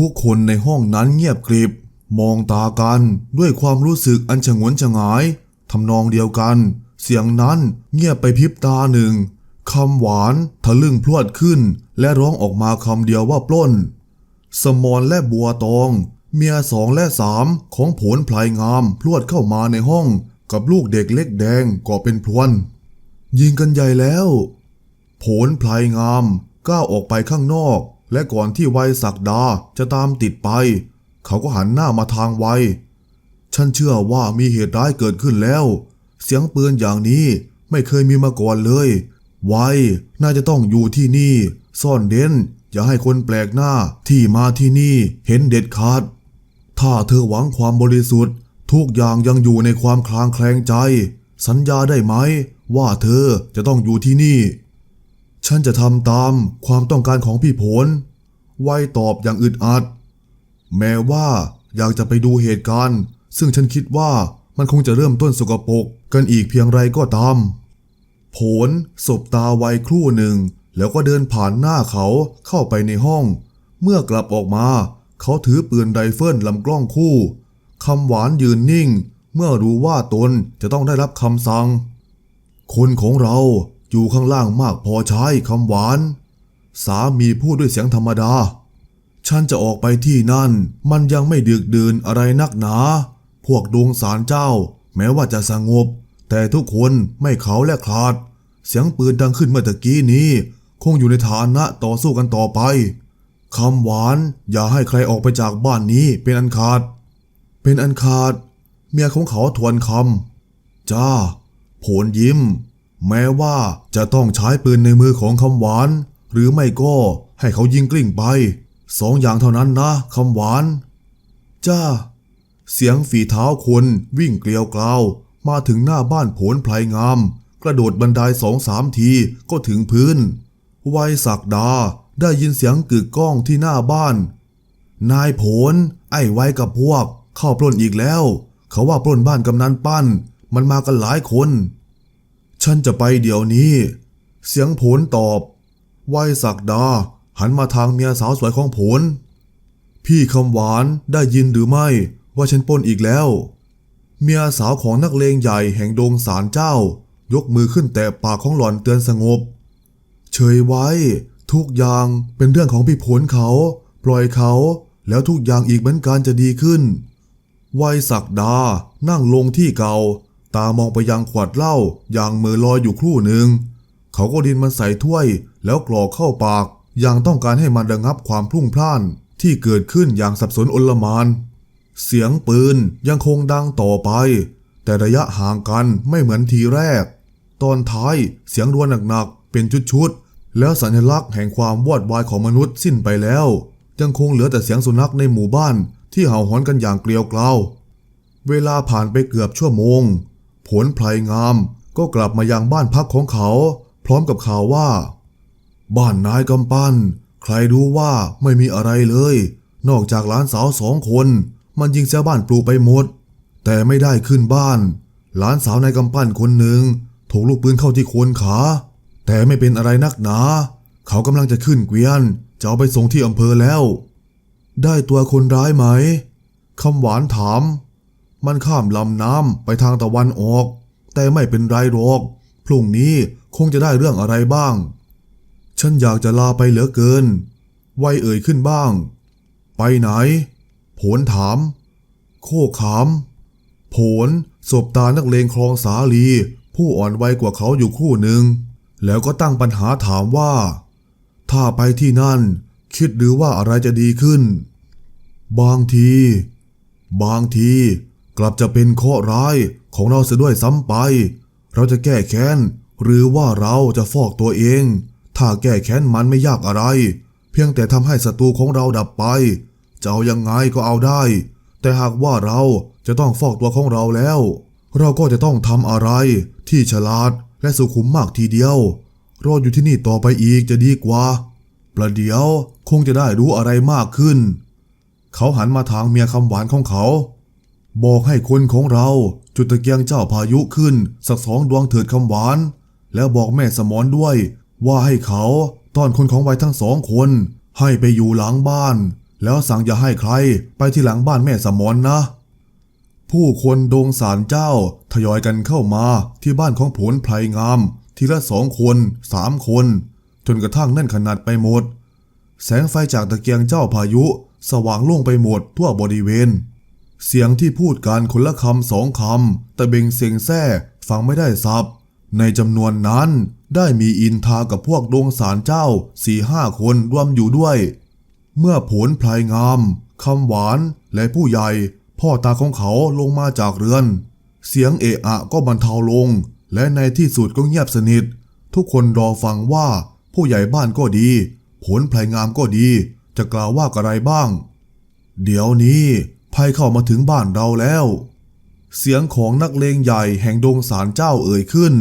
ทุกคนในห้องนั้นเงียบกริบ มองตากันด้วยความรู้สึกอันฉงนฉงายทำนองเดียวกัน เสียงนั้นเงียบไปพริบตาหนึ่งคำหวานทะลึ่งพรวดขึ้น และร้องออกมาคำเดียวว่าปล้น สมอนและบัวตอง เมียสองและสามของผลพลายงามพรวดเข้ามาในห้อง กับลูกเด็กเล็กแดงก็เป็นพลวน ยิงกันใหญ่แล้ว ผลพลายงามก้าวออกไปข้างนอก และก่อนที่ไวัยศักดาจะตามติดไป เขาก็หันหน้ามาทางไว ฉันเชื่อว่ามีเหตุร้ายเกิดขึ้นแล้ว เสียงปืนอย่างนี้ไม่เคยมีมาก่อนเลย ไวน่าจะต้องอยู่ที่นี่ ซ่อนเด่นอย่าให้คนแปลกหน้าที่มาที่นี่เห็นเด็ดขาด ถ้าเธอหวังความบริสุทธิ์ ทุกอย่างยังอยู่ในความคลางแคลงใจ สัญญาได้ไหม ว่าเธอจะต้องอยู่ที่นี่ ฉันจะทำตามความต้องการของพี่ผล ไว้ตอบอย่างอึดอัด แม้ว่าอยากจะไปดูเหตุการณ์ ซึ่งฉันคิดว่ามันคงจะเริ่มต้นสกปรกกันอีกเพียงไรก็ตาม ผลสบตาไวครู่หนึ่ง แล้วก็เดินผ่านหน้าเขาเข้าไปในห้อง เมื่อกลับออกมา เขาถือปืนไรเฟิลลำกล้องคู่คำหวานยืนนิ่ง เมื่อรู้ว่าตนจะต้องได้รับคำสั่ง คนของเรา อยู่ข้างล่างมากพอใช้คำหวาน สามีพูดด้วยเสียงธรรมดา ฉันจะออกไปที่นั่น มันยังไม่ดึกดื่นอะไรนักหนา พวกดวงสารเจ้า แม้ว่าจะสงบ แต่ทุกคนไม่เขาและคลาด เสียงปืนดังขึ้นเมื่อตะกี้นี้ คงอยู่ในฐานะต่อสู้กันต่อไปคำหวานอย่าให้ใครออกไปจากบ้านนี้เป็นอันขาด เป็นอันขาด เมียของเขาทวนคำจ้า โผลยิ้ม แม้ว่าจะต้องใช้ปืนในมือของคำหวาน หรือไม่ก็ให้เขายิงกลิ้งไป สองอย่างเท่านั้นนะคำหวาน จ้า เสียงฝีเท้าคนวิ่งเกลียวกราวมาถึงหน้าบ้านผลพลายงาม กระโดดบันไดสองสามทีก็ถึงพื้นไวยศักดาได้ยินเสียงกึกก้องที่หน้าบ้าน นายผล ไอ้ไว้กับพวก เข้าปล้นอีกแล้ว เขาว่าปล้นบ้านกำนันปั้น มันมากันหลายคน ฉันจะไปเดี๋ยวนี้ เสียงผลตอบไวยศักดา หันมาทางเมียสาวสวยของผล พี่คำหวานได้ยินหรือไม่ว่าฉันป้นอีกแล้ว เมียสาวของนักเลงใหญ่แห่งดงสารเจ้า ยกมือขึ้นแต่ปากของหล่อนเตือนสงบ เฉยไว้ ทุกอย่างเป็นเรื่องของพี่ผลเขา ปล่อยเขา แล้วทุกอย่างอีกเหมือนกันจะดีขึ้นวัยศักดานั่งลงที่เก่า ตามองไปยังขวดเหล้าอย่างมือลอยอยู่ครู่หนึ่ง เขาก็ดินมันใส่ถ้วยแล้วกรอกเข้าปาก อย่างต้องการให้มันระงับความพลุ่งพล่านที่เกิดขึ้นอย่างสับสนโอลมาน เสียงปืนยังคงดังต่อไป แต่ระยะห่างกันไม่เหมือนทีแรก ตอนท้ายเสียงรัวหนักๆเป็นชุดๆแล้วสัญลักษณ์แห่งความวอดวายของมนุษย์สิ้นไปแล้ว ยังคงเหลือแต่เสียงสุนัขในหมู่บ้านที่เห่าหอนกันอย่างเกลียวกราวเวลาผ่านไปเกือบชั่วโมง ผลไพรงามก็กลับมายังบ้านพักของเขา พร้อมกับข่าวว่า บ้านนายกำปั้น ใครรู้ว่าไม่มีอะไรเลย นอกจากหลานสาวสองคน มันยิงเสียบ้านปลูกไปหมด แต่ไม่ได้ขึ้นบ้าน หลานสาวนายกำปั้นคนหนึ่งถูกลูกปืนเข้าที่โคนขา แต่ไม่เป็นอะไรนักหนา เขากำลังจะขึ้นเกวียนจะเอาไปส่งที่อำเภอแล้ว ได้ตัวคนร้ายไหมคำหวานถาม มันข้ามลำน้ำไปทางตะวันออก แต่ไม่เป็นไรหรอก พรุ่งนี้คงจะได้เรื่องอะไรบ้าง ฉันอยากจะลาไปเหลือเกิน ไวเอ่ยขึ้นบ้าง ไปไหน ผลถาม โคขาม ผลสบตานักเลงคลองสาลี ผู้อ่อนวัยกว่าเขาอยู่คู่หนึ่ง แล้วก็ตั้งปัญหาถามว่า ถ้าไปที่นั่น คิดหรือว่าอะไรจะดีขึ้น บางที บางที กลับจะเป็นเคราะห์ร้ายของเราเสียด้วยซ้ำไป เราจะแก้แค้น หรือว่าเราจะฟอกตัวเอง ถ้าแก้แค้นมันไม่ยากอะไร เพียงแต่ทำให้ศัตรูของเราดับไป จะเอายังไงก็เอาได้ แต่หากว่าเราจะต้องฟอกตัวของเราแล้ว เราก็จะต้องทำอะไรที่ฉลาดและสุขุมมากทีเดียว รอดอยู่ที่นี่ต่อไปอีกจะดีกว่า ประเดี๋ยวคงจะได้รู้อะไรมากขึ้น เขาหันมาทางเมียคำหวานของเขา บอกให้คนของเราจุดตะเกียงเจ้าพายุขึ้น สักสองดวงเถิดคำหวาน แล้วบอกแม่สมอนด้วย ว่าให้เขาต้อนคนของไว้ทั้งสองคน ให้ไปอยู่หลังบ้าน แล้วสั่งอย่าให้ใครไปที่หลังบ้านแม่สมอนนะ ผู้คนดงสารเจ้าทยอยกันเข้ามาที่บ้านของผลไพรงาม ทีละสองคนสามคน จนกระทั่งแน่นขนาดไปหมด แสงไฟจากตะเกียงเจ้าพายุ สว่างล่งไปหมดทั่วบริเวณ เสียงที่พูดกันคนละคำสองคำแต่เบงเสียงแซ่ฟังไม่ได้ซับ ในจำนวนนั้นได้มีอินทากับพวกดวงสารเจ้าสี่ห้าคนรวมอยู่ด้วย เมื่อผลพลายงามคำหวานและผู้ใหญ่ พ่อตาของเขาลงมาจากเรือน เสียงเอะอะก็บรรเทาลง และในที่สุดก็เงียบสนิท ทุกคนรอฟังว่าผู้ใหญ่บ้านก็ดี ผลพลายงามก็ดี จะกล่าวว่าอะไรบ้าง เดี๋ยวนี้ ภัยเข้ามาถึงบ้านเราแล้ว เสียงของนักเลงใหญ่แห่งดงสารเจ้าเอ่ยขึ้น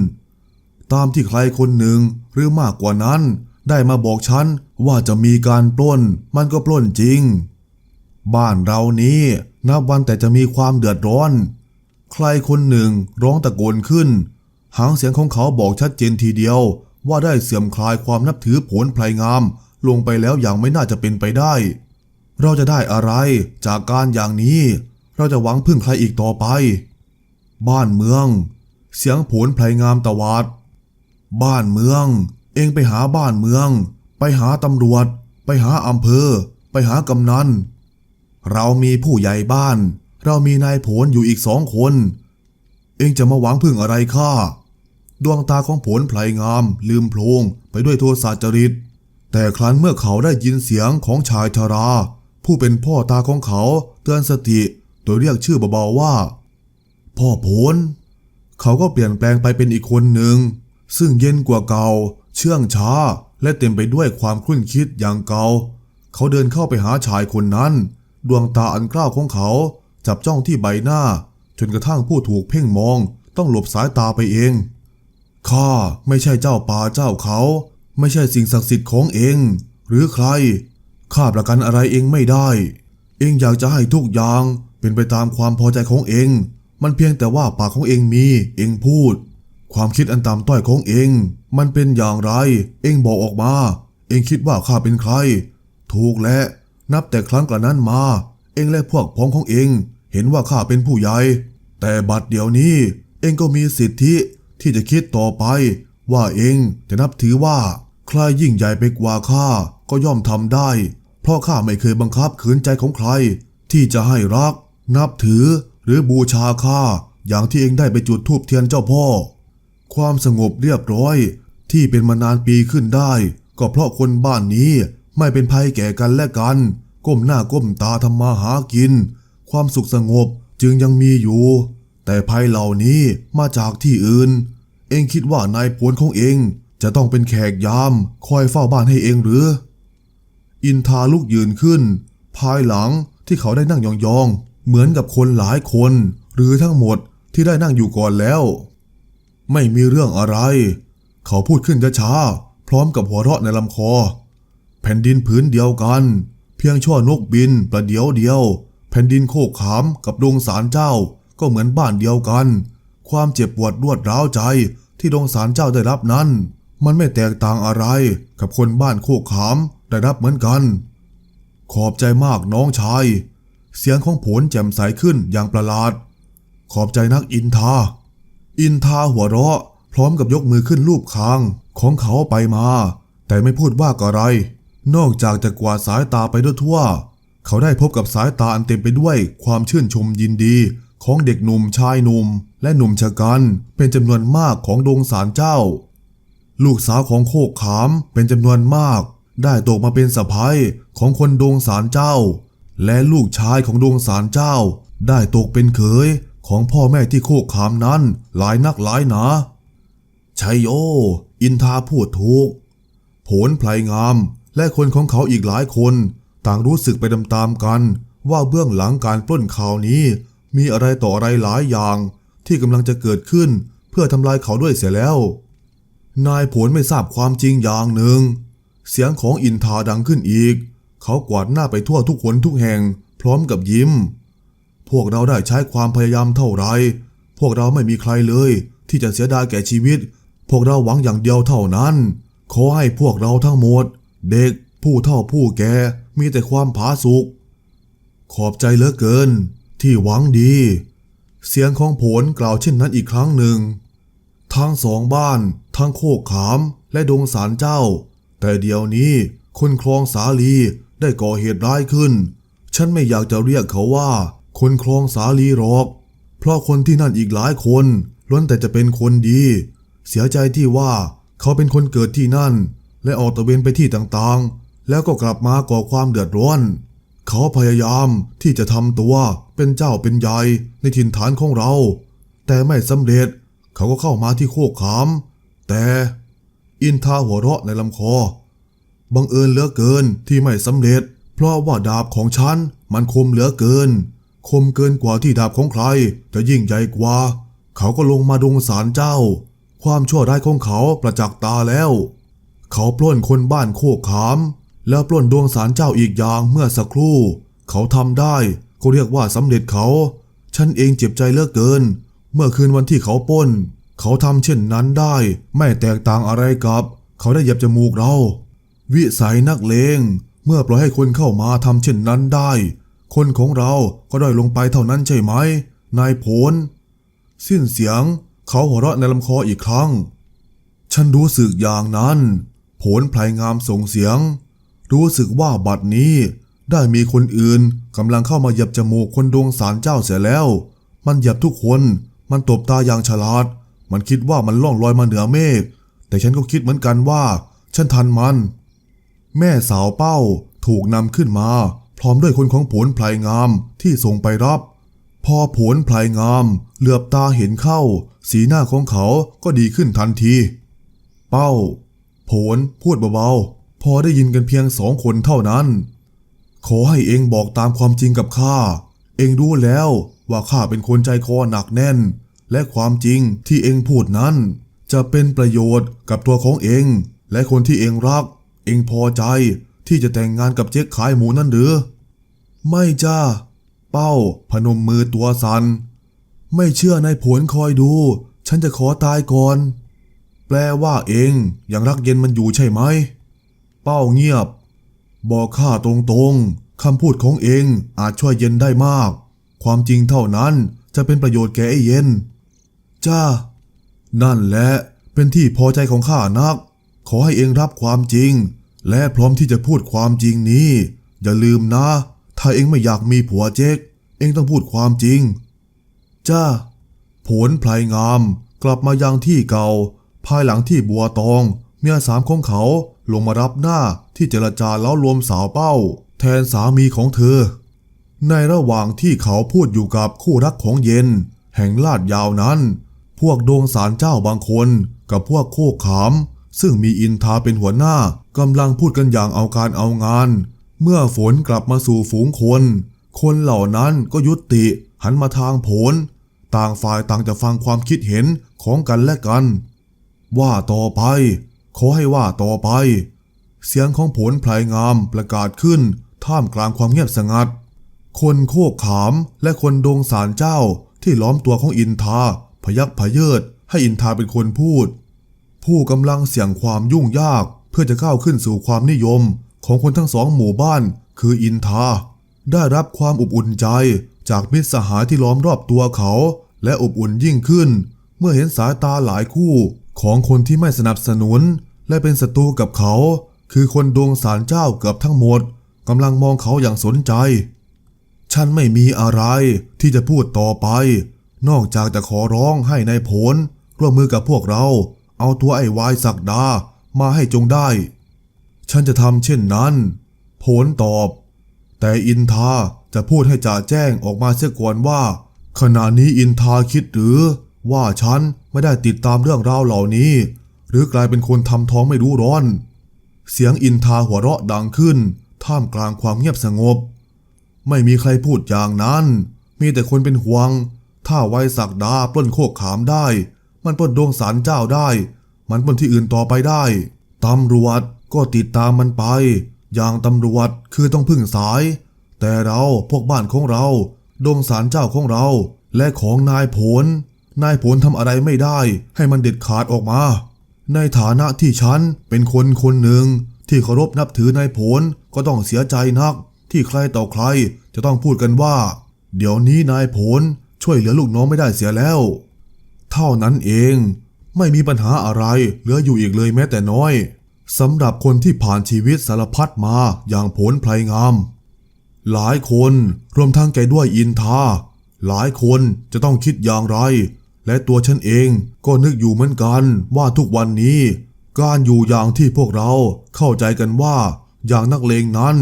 ตามที่ใครคนหนึ่งหรือมากกว่านั้นได้มาบอกฉันว่าจะมีการปล้น มันก็ปล้นจริง บ้านเรานี้นับวันแต่จะมีความเดือดร้อน ใครคนหนึ่งร้องตะโกนขึ้น หางเสียงของเขาบอกชัดเจนทีเดียวว่าได้เสื่อมคลายความนับถือผลไพรงาม ลงไปแล้วอย่างไม่น่าจะเป็นไปได้ เราจะได้อะไรจากการอย่างนี้ เราจะหวังพึ่งใครอีกต่อไป บ้านเมือง เสียงผลไพรงามตะวัด บ้านเมือง เองไปหาบ้านเมือง ไปหาตำรวจ ไปหาอำเภอ ไปหากำนัน เรามีผู้ใหญ่บ้าน เรามีนายผลอยู่อีกสองคน เองจะมาหวังพึ่งอะไรข้าดวงตาของผลไพรงาม ลืมโพลงไปด้วยโทสะจริต แต่ครั้นเมื่อเขาได้ยินเสียงของชายชรา ผู้เป็นพ่อตาของเขาเตือนสติ โดยเรียกชื่อเบาๆว่า พ่อผลเขาก็เปลี่ยนแปลงไปเป็นอีกคนหนึ่ง ซึ่งเย็นกว่าเก่า เชื่องช้า และเต็มไปด้วยความคลุ่นคิดอย่างเก่า เขาเดินเข้าไปหาชายคนนั้น ดวงตาอันกล้าวของเขา จับจ้องที่ใบหน้า จนกระทั่งผู้ถูกเพ่งมอง ต้องหลบสายตาไปเอง ข้าไม่ใช่เจ้าป่าเจ้าเขา ไม่ใช่สิ่งศักดิ์สิทธิ์ของเอง หรือใคร ข้าประกันอะไรเองไม่ได้ เองอยากจะให้ทุกอย่างเป็นไปตามความพอใจของเอง มันเพียงแต่ว่าปากของเองมี เองพูด ความคิดอันต่ำต้อยของเอง มันเป็นอย่างไร เองบอกออกมา เองคิดว่าข้าเป็นใคร ถูกและ นับแต่ครั้งกระนั้นมา เองและพวกพ้องของเอง เห็นว่าข้าเป็นผู้ใหญ่ แต่บัดเดี๋ยวนี้ เองก็มีสิทธิที่จะคิดต่อไป ว่าเองจะนับถือว่า ใครยิ่งใหญ่ไปกว่าข้าก็ย่อมทำได้ ราะข้าไม่เคยบังคับขืนใจของใคร ที่จะให้รัก นับถือ หรือบูชาข้าอย่างที่เองได้ไปจุดธูปเทียนเจ้าพ่อ ความสงบเรียบร้อย ที่เป็นมานานปีขึ้นได้ ก็เพราะคนบ้านนี้ไม่เป็นภัยแก่กันและกัน ก้มหน้าก้มตาทำมาหากิน ความสุขสงบจึงยังมีอยู่ แต่ภัยเหล่านี้มาจากที่อื่น เองคิดว่านายพลของเองจะต้องเป็นแขกยาม คอยเฝ้าบ้านให้เองหรือ อินทาลุกยืนขึ้น ภายหลังที่เขาได้นั่งยองๆ เหมือนกับคนหลายคน หรือทั้งหมดที่ได้นั่งอยู่ก่อนแล้ว ไม่มีเรื่องอะไร เขาพูดขึ้นช้าๆพร้อมกับหัวเราะในลำคอ แผ่นดินผืนเดียวกัน เพียงชั่วนกบินประเดียวเดียว แผ่นดินโคกขามกับดงสารเจ้าก็เหมือนบ้านเดียวกัน ความเจ็บปวดรวดร้าวใจที่ดงสารเจ้าได้รับนั้น มันไม่แตกต่างอะไรกับคนบ้านโคกขาม ได้รับเหมือนกัน ขอบใจมากน้องชาย เสียงของผลแจ่มใสขึ้นอย่างประหลาด ขอบใจนักอินทา อินทาหัวเราะ พร้อมกับยกมือขึ้นลูบคางของเขาไปมา แต่ไม่พูดว่าอะไร นอกจากจะกวาดสายตาไปด้วยทั่ว เขาได้พบกับสายตาอันเต็มไปด้วยความชื่นชมยินดีของเด็กหนุ่มชายหนุ่มและหนุ่มชะกันเป็นจำนวนมากของดงสารเจ้า ลูกสาวของโคกขามเป็นจำนวนมาก ได้ตกมาเป็นสะพ้ายของคนดวงสารเจ้า และลูกชายของดวงสารเจ้า ได้ตกเป็นเขยของพ่อแม่ที่โคกขามนั้นหลายนักหลายหนาชัยโย อินทาพูดถูก ผลไพลงามและคนของเขาอีกหลายคนต่างรู้สึกไปตามๆกัน ว่าเบื้องหลังการปล้นข่าวนี้ มีอะไรต่ออะไรหลายอย่าง ที่กำลังจะเกิดขึ้นเพื่อทำลายเขาด้วยเสียแล้ว นายผลไม่ทราบความจริงอย่างหนึ่ง เสียงของอินทาดังขึ้นอีก เขากวาดหน้าไปทั่วทุกคนทุกแห่ง พร้อมกับยิ้ม พวกเราได้ใช้ความพยายามเท่าไร พวกเราไม่มีใครเลย ที่จะเสียดายแก่ชีวิต พวกเราหวังอย่างเดียวเท่านั้น ขอให้พวกเราทั้งหมด เด็ก ผู้เฒ่าผู้แก่ มีแต่ความผาสุก ขอบใจเหลือเกิน ที่หวังดี เสียงของผลกล่าวเช่นนั้นอีกครั้งหนึ่งทั้งสองบ้าน ทั้งโคกขามและดงสารเจ้า แต่เดี๋ยวนี้คนคลองสาลีได้ก่อเหตุร้ายขึ้น ฉันไม่อยากจะเรียกเขาว่า คนคลองสาลีหรอก เพราะคนที่นั่นอีกหลายคนล้วนแต่จะเป็นคนดี เสียใจที่ว่าเขาเป็นคนเกิดที่นั่น และออกตะเวนไปที่ต่างๆ แล้วก็กลับมาก่อความเดือดร้อน เขาพยายามที่จะทำตัวเป็นเจ้าเป็นใหญ่ในถิ่นฐานของเรา แต่ไม่สำเร็จ เขาก็เข้ามาที่โคกขาม แต่ อินทาหัวเราะในลำคอ บังเอิญเหลือเกินที่ไม่สำเร็จ เพราะว่าดาบของฉันมันคมเหลือเกิน คมเกินกว่าที่ดาบของใคร จะยิ่งใหญ่กว่า เขาก็ลงมาดงสารเจ้า ความชั่วร้ายของเขาประจักษ์ตาแล้ว เขาปล้นคนบ้านโคกขาม แล้วปล้นดวงสารเจ้าอีกอย่างเมื่อสักครู่ เขาทำได้ก็เรียกว่าสำเร็จเขา ฉันเองเจ็บใจเหลือเกิน เมื่อคืนวันที่เขาปล้น เขาทำเช่นนั้นได้ ไม่แตกต่างอะไรกับ เขาได้เหยียบจมูกเรา วิสัยนักเลง เมื่อปล่อยให้คนเข้ามาทำเช่นนั้นได้ คนของเราก็ได้ลงไปเท่านั้นใช่ไหม นายผล สิ้นเสียง เขาหัวเราะในลำคออีกครั้ง ฉันรู้สึกอย่างนั้น ผลพลายงามส่งเสียง รู้สึกว่าบัดนี้ ได้มีคนอื่นกำลังเข้ามาเหยียบจมูกคนดวงสารเจ้าเสียแล้ว มันเหยียบทุกคน มันตบตาอย่างฉลาด มันคิดว่ามันล่องลอยมาเหนือเมฆ แต่ฉันก็คิดเหมือนกันว่า ฉันทันมัน แม่สาวเป้าถูกนำขึ้นมา พร้อมด้วยคนของผลพลายงามที่ส่งไปรับ พอผลพลายงาม เหลือบตาเห็นเข้า สีหน้าของเขาก็ดีขึ้นทันที เป้า ผลพูดเบาๆ พอได้ยินกันเพียงสองคนเท่านั้น ขอให้เองบอกตามความจริงกับข้า เองรู้แล้วว่าข้าเป็นคนใจคอหนักแน่น และความจริงที่เองพูดนั้น จะเป็นประโยชน์กับตัวของเอง และคนที่เองรัก เองพอใจที่จะแต่งงานกับเจ๊กขายหมูนั่นหรือ ไม่จ้า เป้า พนมมือตัวสัน ไม่เชื่อในผลคอยดู ฉันจะขอตายก่อน แปลว่าเองยังรักเย็นมันอยู่ใช่ไหม เป้าเงียบ บอกข้าตรงๆคำพูดของเองอาจช่วยเย็นได้มาก ความจริงเท่านั้นจะเป็นประโยชน์แก่ไอ้เย็น จ้า นั่นแหละเป็นที่พอใจของข้านัก ขอให้เองรับความจริง และพร้อมที่จะพูดความจริงนี้ อย่าลืมนะ ถ้าเองไม่อยากมีผัวเจ๊ก เองต้องพูดความจริง จ้า ผลพลายงามกลับมายังที่เก่า ภายหลังที่บัวตอง เมียสามของเขาลงมารับหน้าที่เจรจาแล้วรวมสาวเป้า แทนสามีของเธอ ในระหว่างที่เขาพูดอยู่กับคู่รักของเย็น แห่งลาดยาวนั้น พวกดวงสารเจ้าบางคน กับพวกโคกขาม ซึ่งมีอินทาเป็นหัวหน้ากำลังพูดกันอย่างเอาการเอางาน เมื่อฝนกลับมาสู่ฝูงคน คนเหล่านั้นก็ยุติหันมาทางผล ต่างฝ่ายต่างจะฟังความคิดเห็นของกันและกัน ว่าต่อไป ขอให้ว่าต่อไป เสียงของผลพลายงามประกาศขึ้น ท่ามกลางความเงียบสงัด คนโคกขามและคนดงสารเจ้าที่ล้อมตัวของอินทา ยักพเยิดให้อินทาเป็นคนพูด ผู้กำลังเสี่ยงความยุ่งยากเพื่อจะก้าวขึ้นสู่ความนิยมของคนทั้งสองหมู่บ้านคืออินทา ได้รับความอบอุ่นใจจากมิตรสหายที่ล้อมรอบตัวเขา และอบอุ่นยิ่งขึ้น เมื่อเห็นสายตาหลายคู่ของคนที่ไม่สนับสนุน และเป็นศัตรูกับเขา คือคนดวงสารเจ้าเกือบทั้งหมดกำลังมองเขาอย่างสนใจ ฉันไม่มีอะไรที่จะพูดต่อไป นอกจากจะขอร้องให้ในายผล ร่วมมือกับพวกเรา เอาตัวไอ้วายศักดามาให้จงได้ ฉันจะทำเช่นนั้น ผลตอบ แต่อินทาจะพูดให้จ่าแจ้งออกมาเสียก่อนว่า ขณะนี้อินทาคิดหรือ ว่าฉันไม่ได้ติดตามเรื่องราวเหล่านี้ หรือกลายเป็นคนทำท้องไม่รู้ร้อน เสียงอินทาหัวเราะดังขึ้น ท่ามกลางความเงียบสงบ ไม่มีใครพูดอย่างนั้น มีแต่คนเป็นห่วง ถ้าไว้สักดาปล้นโคกขามได้ มันปล้นดวงสารเจ้าได้ มันปล้นที่อื่นต่อไปได้ ตำรวจก็ติดตามมันไป อย่างตำรวจคือต้องพึ่งสาย แต่เราพวกบ้านของเราดวงสารเจ้าของเรา และของนายผล นายผลทำอะไรไม่ได้ ให้มันเด็ดขาดออกมา ในฐานะที่ฉันเป็นคนคนหนึ่ง ที่เคารพนับถือนายผลก็ต้องเสียใจนัก ที่ใครต่อใครจะต้องพูดกันว่า เดี๋ยวนี้นายผล ช่วยเหลือลูกน้องไม่ได้เสียแล้ว เท่านั้นเองไม่มีปัญหาอะไรเหลืออยู่อีกเลยแม้แต่น้อยสำหรับคนที่ผ่านชีวิตสารพัดมาอย่างผลไพรงาม หลายคนรวมทั้งแกด้วยอินทาหลายคนจะต้องคิดอย่างไร และตัวฉันเองก็นึกอยู่เหมือนกันว่าทุกวันนี้ การอยู่อย่างที่พวกเราเข้าใจกันว่า อย่างนักเลงนั้น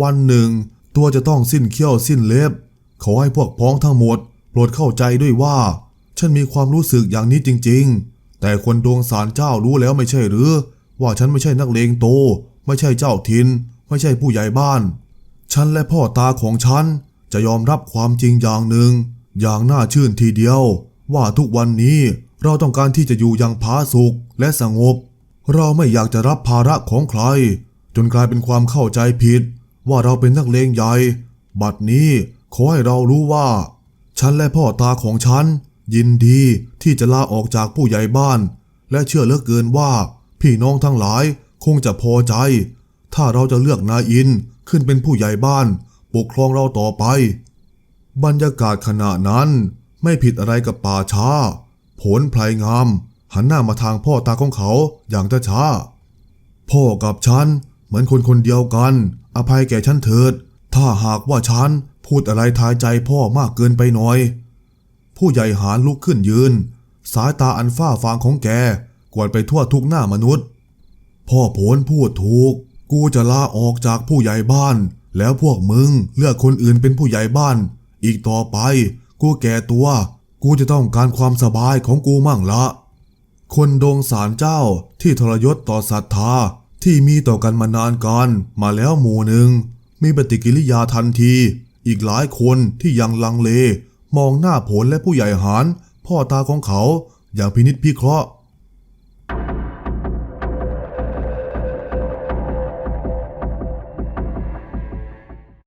วันหนึ่ง ตัวจะต้องสิ้นเขี้ยวสิ้นเล็บ ขอให้พวกพ้องทั้งหมด โปรดเข้าใจด้วยว่า ฉันมีความรู้สึกอย่างนี้จริง ๆ แต่คนดวงสารเจ้ารู้แล้วไม่ใช่หรือ ว่าฉันไม่ใช่นักเลงโต ไม่ใช่เจ้าทิน ไม่ใช่ผู้ใหญ่บ้าน ฉันและพ่อตาของฉันจะยอมรับความจริงอย่างหนึ่ง อย่างน่าชื่นทีเดียว ว่าทุกวันนี้เราต้องการที่จะอยู่อย่างผาสุกและสงบ เราไม่อยากจะรับภาระของใคร จนกลายเป็นความเข้าใจผิด ว่าเราเป็นนักเลงใหญ่ บัดนี้ขอให้เรารู้ว่า ฉันและพ่อตาของฉัน ยินดีที่จะลาออกจากผู้ใหญ่บ้าน และเชื่อเหลือเกินว่า พี่น้องทั้งหลายคงจะพอใจ ถ้าเราจะเลือกนายอินขึ้นเป็นผู้ใหญ่บ้าน ปกครองเราต่อไป บรรยากาศขณะนั้น ไม่ผิดอะไรกับป่าช้า ผลไพรงาม หันหน้ามาทางพ่อตาของเขาอย่างช้าๆพ่อกับฉันเหมือนคนคนเดียวกัน อภัยแก่ฉันเถิด ถ้าหากว่าฉัน พูดอะไรทายใจพ่อมากเกินไปหน่อย ผู้ใหญ่หานลุกขึ้นยืน สายตาอันฝ้าฟางของแกกวาดไปทั่วทุกหน้ามนุษย์ พ่อผลพูดถูก กูจะลาออกจากผู้ใหญ่บ้าน แล้วพวกมึงเลือกคนอื่นเป็นผู้ใหญ่บ้าน อีกต่อไป กูแก่ตัว กูจะต้องการความสบายของกูมั่งละ คนดงสารเจ้าที่ทรยศต่อศรัทธาที่มีต่อกันมานานกันมาแล้วหมู่หนึ่งมีปฏิกิริยาทันที อีกหลายคนที่ยังลังเล มองหน้าผลและผู้ใหญ่หาร พ่อตาของเขาอย่างพินิษพิเคราะห์